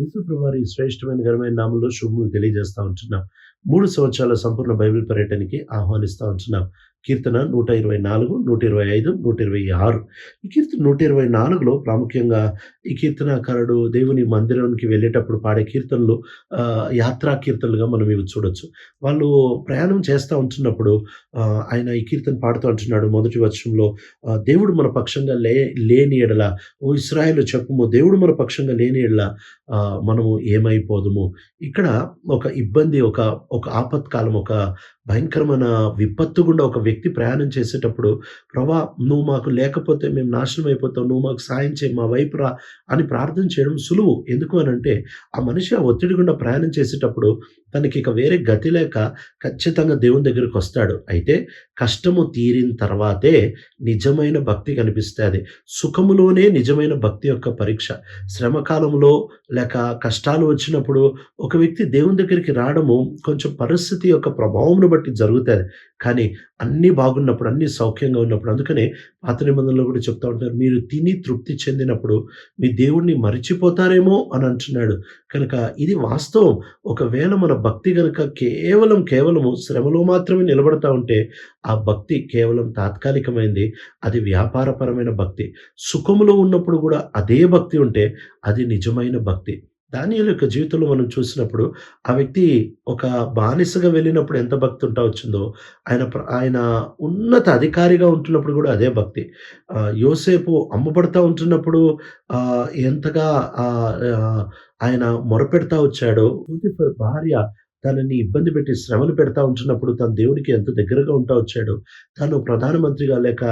యేసుప్రభువారి శ్రేష్టమైన ఘనమైన నామంలో శుభములు తెలియజేస్తా ఉంటున్నాం. మూడు సంవత్సరాల సంపూర్ణ బైబిల్ పర్యటనకి ఆహ్వానిస్తా ఉంటున్నాం. కీర్తన నూట ఇరవై నాలుగు నూట ఇరవై ఐదు నూట ఇరవై ఆరు. ఈ కీర్తన నూట ఇరవై నాలుగులో ప్రాముఖ్యంగా ఈ కీర్తనాకారుడు దేవుని మందిరానికి వెళ్ళేటప్పుడు పాడే కీర్తనలు యాత్రా కీర్తనలుగా మనం ఇవి చూడొచ్చు. వాళ్ళు ప్రయాణం చేస్తూ ఉంటున్నప్పుడు ఆయన ఈ కీర్తన పాడుతూ ఉంటున్నాడు మొదటి వర్షంలో దేవుడు మన పక్షంగా లే లేని ఎడల ఓ ఇస్రాయలు చెప్పుము దేవుడు మన పక్షంగా లేని ఎడల మనము ఏమైపోదుము? ఇక్కడ ఒక ఇబ్బంది ఒక ఒక ఆపత్కాలం ఒక భయంకరమైన విపత్తు గుండా ఒక వ్యక్తి ప్రయాణం చేసేటప్పుడు ప్రభా నువ్వు మాకు లేకపోతే మేము నాశనం అయిపోతాం నువ్వు మాకు సాయం చేయి మా వైపు రా అని ప్రార్థన చేయడం సులువు. ఎందుకు అని అంటే ఆ మనిషి ఆ ఒత్తిడి గుండా ప్రయాణం చేసేటప్పుడు తనకి ఇక వేరే గతి లేక ఖచ్చితంగా దేవుని దగ్గరికి వస్తాడు. అయితే కష్టము తీరిన తర్వాతే నిజమైన భక్తి కనిపిస్తుంది. సుఖములోనే నిజమైన భక్తి యొక్క పరీక్ష. శ్రమకాలంలో లేక కష్టాలు వచ్చినప్పుడు ఒక వ్యక్తి దేవుని దగ్గరికి రావడము కొంచెం పరిస్థితి యొక్క ప్రభావంను బట్టి జరుగుతుంది కానీ అన్నీ బాగున్నప్పుడు అన్నీ సౌఖ్యంగా ఉన్నప్పుడు అందుకనే పాత నిబంధనలో కూడా చెప్తా ఉంటారు మీరు తిని తృప్తి చెందినప్పుడు మీ దేవుణ్ణి మరిచిపోతారేమో అని అంటున్నాడు. కనుక ఇది వాస్తవం. ఒకవేళ మన భక్తి కనుక కేవలం కేవలము శ్రమలో మాత్రమే నిలబడతా ఉంటే ఆ భక్తి కేవలం తాత్కాలికమైంది. అది వ్యాపారపరమైన భక్తి. సుఖములో ఉన్నప్పుడు కూడా అదే భక్తి ఉంటే అది నిజమైన భక్తి. దానియుల యొక్క జీవితంలో మనం చూసినప్పుడు ఆ వ్యక్తి ఒక బానిసగా వెళ్ళినప్పుడు ఎంత భక్తి ఉంటా వచ్చిందో ఆయన ప్ర- ఆయన ఉన్నత అధికారిగా ఉంటున్నప్పుడు కూడా అదే భక్తి. యోసేపు అమ్మబడతా ఉంటున్నప్పుడు ఎంతగా ఆయన మొరపెడతా వచ్చాడో భార్య తనని ఇబ్బంది పెట్టి శ్రమలు పెడతా ఉంటున్నప్పుడు తన దేవుడికి ఎంత దగ్గరగా ఉంటా వచ్చాడు తను ప్రధానమంత్రిగా లేక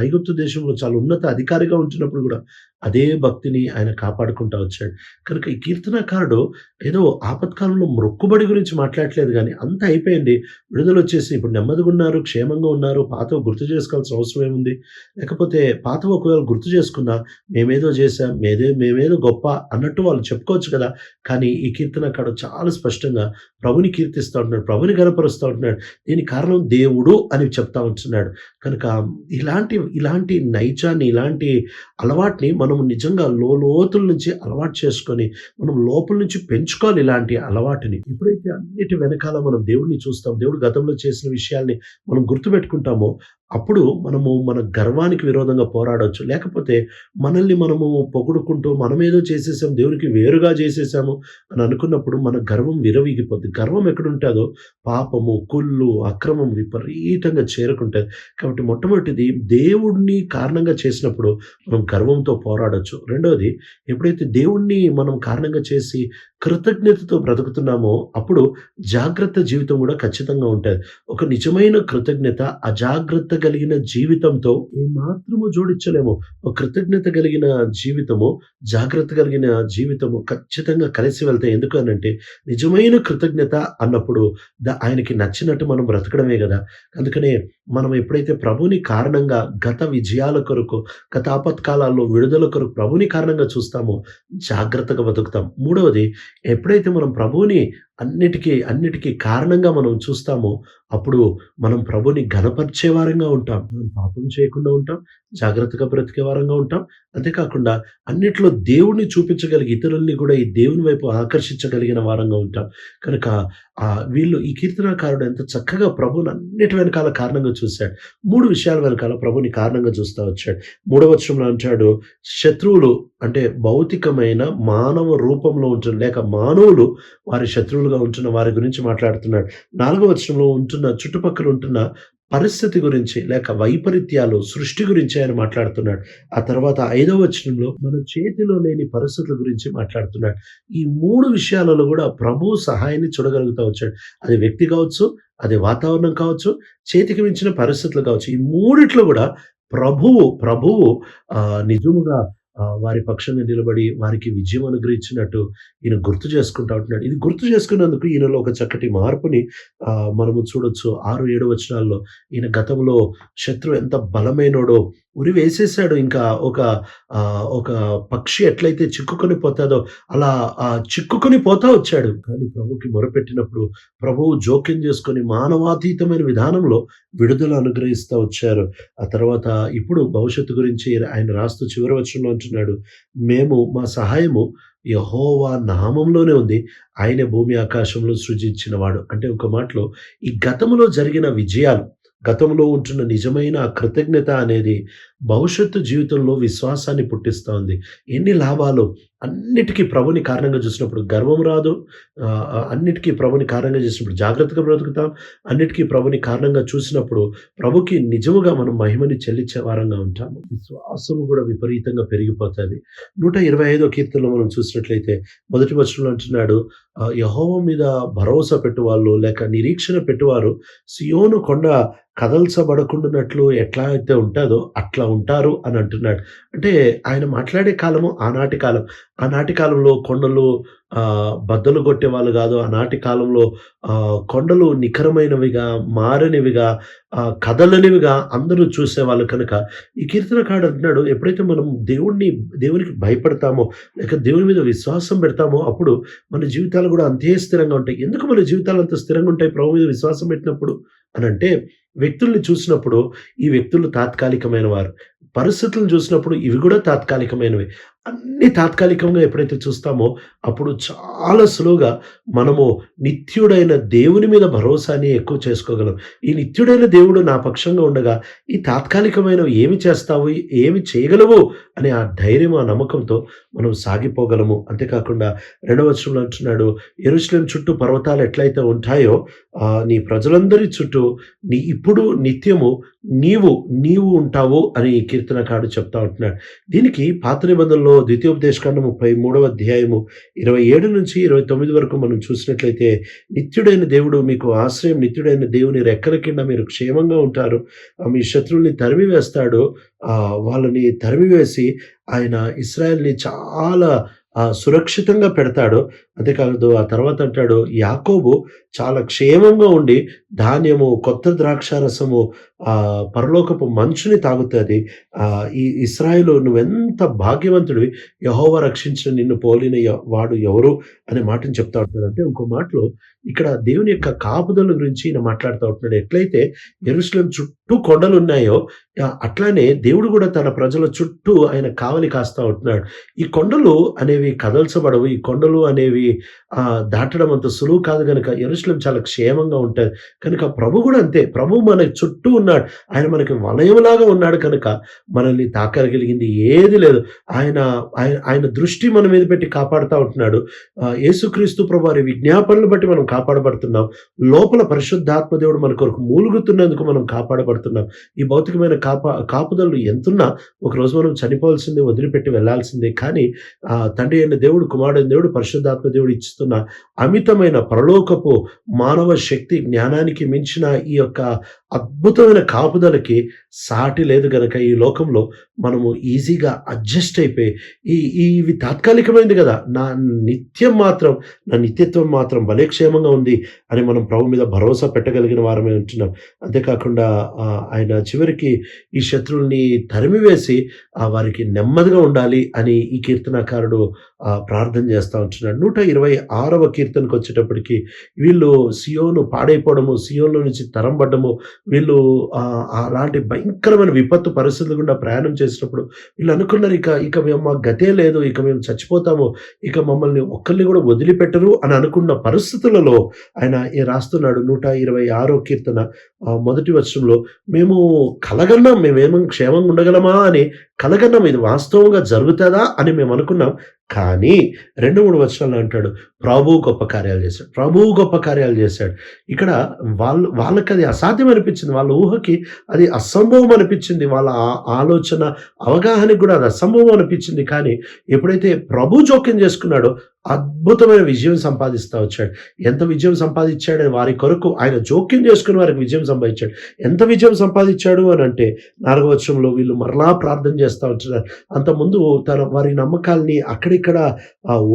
ఐగుప్తు దేశంలో చాలా ఉన్నత అధికారిగా ఉంటున్నప్పుడు కూడా అదే భక్తిని ఆయన కాపాడుకుంటా వచ్చాడు. కనుక ఈ కీర్తనకారుడు ఏదో ఆపత్కాలంలో మొక్కుబడి గురించి మాట్లాడట్లేదు కానీ అంత అయిపోయింది. విడుదల వచ్చేసి ఇప్పుడు నెమ్మదిగా ఉన్నారు క్షేమంగా ఉన్నారు పాత గుర్తు చేసుకోవాల్సిన అవసరం ఏముంది? లేకపోతే పాత ఒకవేళ గుర్తు చేసుకున్నా మేమేదో చేసాం మేదే మేమేదో గొప్ప అన్నట్టు వాళ్ళు చెప్పుకోవచ్చు కదా. కానీ ఈ కీర్తనకారుడు చాలా స్పష్టంగా ప్రభుని కీర్తిస్తూ ఉంటున్నాడు ప్రభుని గనపరుస్తూ ఉంటున్నాడు. దీనికి కారణం దేవుడు అని చెప్తా ఉంటున్నాడు. కనుక ఇలాంటి ఇలాంటి నైజాన్ని ఇలాంటి అలవాటుని మనం నిజంగా లో లోతుల నుంచి అలవాటు చేసుకొని మనం లోపల నుంచి పెంచుకోవాలి ఇలాంటి అలవాటుని. ఎప్పుడైతే అన్నిటి వెనకాల మనం దేవుడిని చూస్తాం దేవుడు గతంలో చేసిన విషయాల్ని మనం గుర్తుపెట్టుకుంటామో అప్పుడు మనము మన గర్వానికి విరోధంగా పోరాడవచ్చు లేకపోతే మనల్ని మనము పొగుడుకుంటూ మనమేదో చేసేసాం దేవునికి వేరుగా చేసేసాము అని అనుకున్నప్పుడు మన గర్వం విరవీగిపోద్ది. గర్వం ఎక్కడుంటుందో పాపము కుళ్ళు అక్రమం విపరీతంగా చేరుకుంటుంది. కాబట్టి మొట్టమొదటిది దేవుడిని కారణంగా చేసినప్పుడు మనం గర్వంతో పోరాడొచ్చు. రెండవది ఎప్పుడైతే దేవుణ్ణి మనం కారణంగా చేసి కృతజ్ఞతతో బ్రతుకుతున్నామో అప్పుడు జాగ్రత్త జీవితం కూడా ఖచ్చితంగా ఉంటుంది. ఒక నిజమైన కృతజ్ఞత అజాగ్రత్త కలిగిన జీవితంతో ఏమాత్రము జోడించలేము. ఒక కృతజ్ఞత కలిగిన జీవితము జాగ్రత్త కలిగిన జీవితము ఖచ్చితంగా కలిసి వెళ్తాయి. ఎందుకు అనంటే నిజమైన కృతజ్ఞత అన్నప్పుడు ద- ఆయనకి నచ్చినట్టు మనం బ్రతకడమే కదా. అందుకనే మనం ఎప్పుడైతే ప్రభుని కారణంగా గత విజయాల కొరకు గత ఆపత్కాలాల్లో విడుదల కొరకు ప్రభుని కారణంగా చూస్తామో జాగ్రత్తగా బతుకుతాం. మూడవది ఎప్పుడైతే మనం ప్రభువుని అన్నిటికీ అన్నిటికీ కారణంగా మనం చూస్తామో అప్పుడు మనం ప్రభుని ఘనపరిచే వారంగా ఉంటాం. మనం పాపం చేయకుండా ఉంటాం జాగ్రత్తగా బ్రతికే వారంగా ఉంటాం. అంతేకాకుండా అన్నిట్లో దేవుణ్ణి చూపించగలిగి ఇతరుల్ని కూడా ఈ దేవుని వైపు ఆకర్షించగలిగిన వారంగా ఉంటాం. కనుక ఆ వీళ్ళు ఈ కీర్తనాకారుడు ఎంత చక్కగా ప్రభుని అన్నిటి వెనకాల కారణంగా చూశాడు. మూడు విషయాల వెనకాల ప్రభుని కారణంగా చూస్తూ వచ్చాడు. మూడవ వచనంలో అంటాడు శత్రువులు అంటే భౌతికమైన మానవ రూపంలో ఉంటుంది లేక మానవులు వారి శత్రువులు శత్రువులుగా ఉంటున్న వారి గురించి మాట్లాడుతున్నాడు. నాలుగవ వచనంలో ఉంటున్న చుట్టుపక్కల ఉంటున్న పరిస్థితి గురించి లేక వైపరీత్యాలు సృష్టి గురించి ఆయన మాట్లాడుతున్నాడు. ఆ తర్వాత ఐదవ వచనంలో మన చేతిలో లేని పరిస్థితుల గురించి మాట్లాడుతున్నాడు. ఈ మూడు విషయాలలో కూడా ప్రభు సహాయాన్ని చూడగలుగుతా వచ్చాడు. అది వ్యక్తి కావచ్చు అది వాతావరణం కావచ్చు చేతికి మించిన పరిస్థితులు కావచ్చు. ఈ మూడిట్లో కూడా ప్రభువు ప్రభువు నిజముగా వారి పక్షంగా నిలబడి వారికి విజయం అనుగ్రహించినట్టు ఈయన గుర్తు చేసుకుంటా ఉంటున్నాడు. ఇది గుర్తు చేసుకున్నందుకు ఈయనలో ఒక చక్కటి మార్పుని మనము చూడొచ్చు. ఆరు ఏడు వచనాల్లో ఈయన గతంలో శత్రువు ఎంత బలమైనోడో ఉరి వేసేసాడు ఇంకా ఒక ఒక పక్షి ఎట్లయితే చిక్కుకొని పోతాదో అలా ఆ చిక్కుకొని పోతా వచ్చాడు కానీ ప్రభుకి మొరపెట్టినప్పుడు ప్రభువు జోక్యం చేసుకొని మానవాతీతమైన విధానంలో విడుదల అనుగ్రహిస్తూ వచ్చారు ఆ తర్వాత ఇప్పుడు భవిష్యత్తు గురించి ఆయన రాస్తూ చివరి వచ్చంలో అంటున్నాడు మేము మా సహాయము యహోవా నామంలోనే ఉంది. ఆయనే భూమి ఆకాశంలో సృజించినవాడు. అంటే ఒక మాటలో ఈ గతంలో జరిగిన విజయాలు, గతంలో ఉంటున్న నిజమైన కృతజ్ఞత అనేది భవిష్యత్తు జీవితంలో విశ్వాసాన్ని పుట్టిస్తోంది ఎన్ని లాభాలు అన్నిటికీ ప్రభుని కారణంగా చూసినప్పుడు గర్వం రాదు. అన్నిటికీ ప్రభుని కారణంగా చూసినప్పుడు జాగ్రత్తగా బ్రతుకుతాం. అన్నిటికీ ప్రభుని కారణంగా చూసినప్పుడు ప్రభుకి నిజముగా మనం మహిమని చెల్లించే వారంగా ఉంటాము. విశ్వాసము కూడా విపరీతంగా పెరిగిపోతుంది నూట ఇరవై ఐదో కీర్తనలో మనం చూసినట్లయితే మొదటి వచనంలో అంటున్నాడు యహోవ మీద భరోసా పెట్టువాళ్ళు లేక నిరీక్షణ పెట్టువారు సియోను కొండ కదల్చబడకుండునట్లు ఎట్లా అయితే ఉంటుందో అట్లా ఉంటారు అని అంటున్నాడు. అంటే ఆయన మాట్లాడే కాలము ఆనాటి కాలం. ఆనాటి కాలంలో కొండలు ఆహ్, బద్దలు కొట్టేవాళ్ళు కాదు ఆనాటి కాలంలో కొండలు నిఖరమైనవిగా, మారనివిగా, కదలనివిగా అందరూ చూసేవాళ్ళు కనుక ఈ కీర్తనకాడు అంటున్నాడు ఎప్పుడైతే మనం దేవుణ్ణి దేవునికి భయపడతామో, లేక దేవుని మీద విశ్వాసం పెడతామో అప్పుడు మన జీవితాలు కూడా అంతే స్థిరంగా ఉంటాయి. ఎందుకు మన జీవితాలు అంత స్థిరంగా ఉంటాయి ప్రభు మీద విశ్వాసం పెట్టినప్పుడు అనంటే వ్యక్తుల్ని చూసినప్పుడు ఈ వ్యక్తులు తాత్కాలికమైన వారు. పరిస్థితులను చూసినప్పుడు ఇవి కూడా తాత్కాలికమైనవి. అన్ని తాత్కాలికంగా ఎప్పుడైతే చూస్తామో అప్పుడు చాలా సులువుగా మనము నిత్యుడైన దేవుని మీద భరోసాని ఎక్కువ చేసుకోగలం. ఈ నిత్యుడైన దేవుడు నా పక్షంగా ఉండగా ఈ తాత్కాలికమైనవి ఏమి చేస్తావు? ఏమి చేయగలవు? అనే ఆ ధైర్యం, ఆ నమ్మకంతో మనం సాగిపోగలము. అంతేకాకుండా రెండవ వచనంలో అంటున్నాడు యెరూషలేము చుట్టూ పర్వతాలు ఎట్లయితే ఉంటాయో నీ ప్రజలందరి చుట్టూ నీ ఇప్పుడు నిత్యము నీవు, నీవు ఉంటావు అని కీర్తన కాడు చెప్తా ఉంటున్నాడు. దీనికి పాత నిబంధనలో ద్వితీయోపదేశకాండ ముప్పై మూడవ అధ్యాయము 27-29 వరకు మనం చూసినట్లయితే నిత్యుడైన దేవుడు మీకు ఆశ్రయం, నిత్యుడైన దేవుని రెక్కల కింద మీరు క్షేమంగా ఉంటారు. మీ శత్రువుల్ని తరిమివేస్తాడు. వాళ్ళని తరిమివేసి ఆయన ఇస్రాయల్ని చాలా సురక్షితంగా పెడతాడు. అంతేకాదు ఆ తర్వాత అంటాడు యాకోబు చాలా క్షేమంగా ఉండి ధాన్యము, కొత్త ద్రాక్షారసము ఆ పరలోకపు మంచుని తాగుతుంది ఆ ఈ ఇస్రాయిల్ నువ్వెంత భాగ్యవంతుడివి. యహోవ రక్షించిన నిన్ను పోలిన వాడు ఎవరు అనే మాటను చెప్తా ఉంటున్నాడు. అంటే ఇంకో మాటలో ఇక్కడ దేవుని యొక్క కాపుదల గురించి ఈయన మాట్లాడుతూ ఉంటున్నాడు. ఎట్లయితే ఎరుసలం చుట్టూ కొండలు ఉన్నాయో అట్లానే దేవుడు కూడా తన ప్రజల చుట్టూ ఆయన కావలి కాస్తా ఉంటున్నాడు. ఈ కొండలు అనేవి కదల్చబడవు. ఈ కొండలు అనేవి దాటడం అంత సులువు కాదు కనుక ఎరుసలం చాలా క్షేమంగా ఉంటది. కనుక ప్రభు కూడా అంతే. ప్రభువు మన చుట్టూ ఉన్నాడు. ఆయన మనకి వలయంలాగా ఉన్నాడు కనుక మనల్ని తాకగలిగింది ఏది లేదు. ఆయన ఆయన ఆయన దృష్టి మన మీద పెట్టి కాపాడుతా ఉంటున్నాడు. యేసుక్రీస్తు యేసుక్రీస్తు ప్రభువారి విజ్ఞాపనలు బట్టి మనం కాపాడబడుతున్నాం. లోపల పరిశుద్ధాత్మ దేవుడు మన కొరకు మూలుగుతున్నందుకు మనం కాపాడబడుతున్నాం. ఈ భౌతికమైన కాపా కాపుదలు ఎంతున్నా ఒకరోజు మనం చనిపోవాల్సిందే, వదిలిపెట్టి వెళ్ళాల్సిందే కానీ తండ్రి అయిన దేవుడు, కుమారుడైన దేవుడు, పరిశుద్ధాత్మ దేవుడు చేస్తున్న అమితమైన పరలోకపు మానవ శక్తి జ్ఞానానికి మించిన ఈ యొక్క అద్భుతమైన కాపుదలకి సాటి లేదు గనక ఈ లోకంలో మనము ఈజీగా అడ్జస్ట్ అయిపోయి ఈ ఇవి తాత్కాలికమైంది కదా నా నిత్యం మాత్రం నా నిత్యత్వం మాత్రం భలే క్షేమంగా ఉంది అని మనం ప్రభు మీద భరోసా పెట్టగలిగిన వారమే ఉంటున్నాం. అంతేకాకుండా ఆయన చివరికి ఈ శత్రువుల్ని తరిమివేసి వారికి నెమ్మదిగా ఉండాలి అని ఈ కీర్తనాకారుడు ప్రార్థన చేస్తూ ఉంటున్నాడు. 126వ కీర్తనకొచ్చేటప్పటికి వీళ్ళు సియోను పాడైపోవడము, సియోన్లో నుంచి తరంబడ్డము, వీళ్ళు అలాంటి భయంకరమైన విపత్తు పరిస్థితుల గుండా ప్రయాణం చేసినప్పుడు వీళ్ళు అనుకున్నారు ఇక ఇక మేము మాకు గతే లేదు. ఇక మేము చచ్చిపోతాము. ఇక మమ్మల్ని ఒక్కరిని కూడా వదిలిపెట్టరు అని అనుకున్న పరిస్థితులలో ఆయన ఈ రాస్తున్నాడు 126 కీర్తన మొదటి వర్షంలో మేము కలగన్నాం. మేమేమో క్షేమంగా ఉండగలమా అని కలగన్నాం. ఇది వాస్తవంగా జరుగుతుందా అని మేము అనుకున్నాం. కానీ 2, 3 వచనాల్లో అంటాడు ప్రభువు గొప్ప కార్యాలు చేశాడు. ప్రభువు గొప్ప కార్యాలు చేశాడు. ఇక్కడ వాళ్ళు అది అసాధ్యం అనిపించింది. వాళ్ళ ఊహకి అది అసంభవం అనిపించింది. వాళ్ళ ఆ ఆలోచన, అవగాహనకి కూడా అది అసంభవం అనిపించింది. కానీ ఎప్పుడైతే ప్రభు జోక్యం చేసుకున్నాడో అద్భుతమైన విజయం సంపాదిస్తా వచ్చాడు. ఎంత విజయం సంపాదించాడు వారి కొరకు ఆయన జోక్యం చేసుకుని వారికి విజయం సంపాదించాడు. ఎంత విజయం సంపాదించాడు అనంటే 4వ వచనంలో వీళ్ళు మరలా ప్రార్థన చేస్తూ వచ్చినారు అంతకుముందు తన వారి నమ్మకాల్ని అక్కడిక్కడ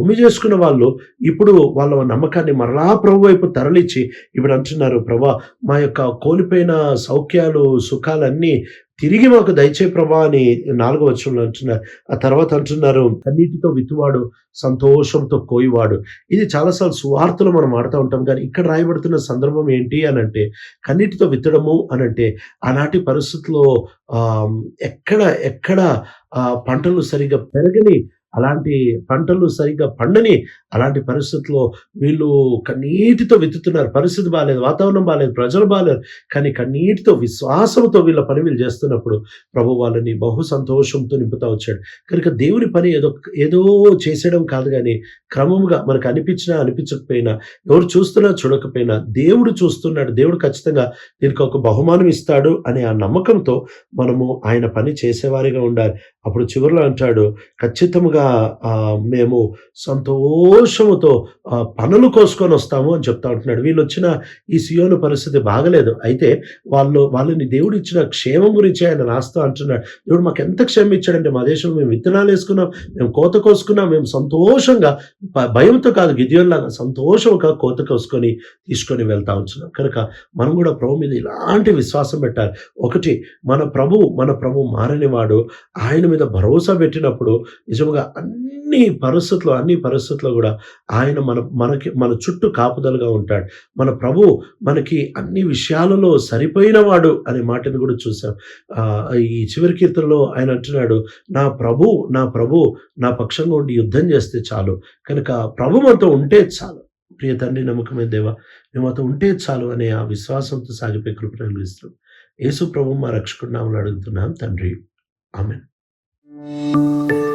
ఉమి చేసుకున్న వాళ్ళు ఇప్పుడు వాళ్ళ నమ్మకాన్ని మరలా ప్రభు వైపు తరలిచ్చి ఇప్పుడు అంటున్నారు ప్రభా మా యొక్క కోల్పోయిన సౌఖ్యాలు, సుఖాలన్నీ తిరిగి మాకు దయచే ప్రభా అని 4వ వచ్చంలో అంటున్నారు. ఆ తర్వాత అంటున్నారు కన్నీటితో విత్తువాడు సంతోషంతో కోయివాడు ఇది చాలాసార్లు సువార్తలు మనం ఆడుతూ ఉంటాం. కానీ ఇక్కడ రాయబడుతున్న సందర్భం ఏంటి అనంటే కన్నీటితో విత్తడము అనంటే ఆనాటి పరిస్థితుల్లో ఎక్కడ ఎక్కడ పంటలు సరిగ్గా పెరగని అలాంటి పంటలు సరిగ్గా పండని అలాంటి పరిస్థితుల్లో వీళ్ళు కన్నీటితో వెతుతున్నారు పరిస్థితి బాగాలేదు వాతావరణం బాగాలేదు ప్రజలు బాగాలేదు కానీ కన్నీటితో విశ్వాసంతో వీళ్ళ పని వీళ్ళు చేస్తున్నప్పుడు ప్రభు వాళ్ళని బహు సంతోషంతో నింపుతా వచ్చాడు. కనుక దేవుని పని ఏదో ఏదో చేసేయడం కాదు కానీ క్రమముగా మనకు అనిపించినా అనిపించకపోయినా ఎవరు చూస్తున్నా చూడకపోయినా దేవుడు చూస్తున్నాడు. దేవుడు ఖచ్చితంగా దీనికి ఒక బహుమానం ఇస్తాడు అనే ఆ నమ్మకంతో మనము ఆయన పని చేసేవారిగా ఉండాలి. అప్పుడు చివరిలో అంటాడు ఖచ్చితంగా మేము సంతోషముతో పనులు కోసుకొని వస్తాము అని చెప్తా ఉంటున్నాడు. వీళ్ళు వచ్చిన ఈ సియోను పరిస్థితి బాగలేదు. అయితే వాళ్ళు వాళ్ళని దేవుడు ఇచ్చిన క్షేమం గురించి ఆయన రాస్తూ అంటున్నాడు. దేవుడు మాకు ఎంత క్షేమం ఇచ్చాడంటే మా దేశంలో మేము విత్తనాలు వేసుకున్నాం మేము కోత కోసుకున్నాం మేము సంతోషంగా భయంతో కాదు గిద్యోన్లాగా సంతోషంగా కోత కోసుకొని తీసుకొని వెళ్తా ఉంటున్నాం. కనుక మనం కూడా ప్రభు మీద ఇలాంటి విశ్వాసం పెట్టాలి. ఒకటి మన ప్రభు మన ప్రభు మారనివాడు. ఆయన మీద భరోసా పెట్టినప్పుడు నిజంగా అన్ని పరిస్థితుల్లో అన్ని పరిస్థితుల్లో కూడా ఆయన మన మనకి మన చుట్టూ కాపుదలుగా ఉంటాడు. మన ప్రభు మనకి అన్ని విషయాలలో సరిపోయినవాడు అనే మాటను కూడా చూసాం. ఈ చివరి కీర్తనలో ఆయన అంటున్నాడు నా ప్రభు నా ప్రభు నా పక్షంగా ఉండి యుద్ధం చేస్తే చాలు. కనుక ప్రభు మనతో ఉంటే చాలు. ప్రియ తండ్రి నమ్మకమైన దేవ మేము అతను ఉంటే చాలు అనే ఆ విశ్వాసంతో సాగిపోయి కృపణ అనుగ్రహిస్తున్నాం యేసు ప్రభు మా రక్షకుడు నామని అడుగుతున్నాం. తండ్రి Música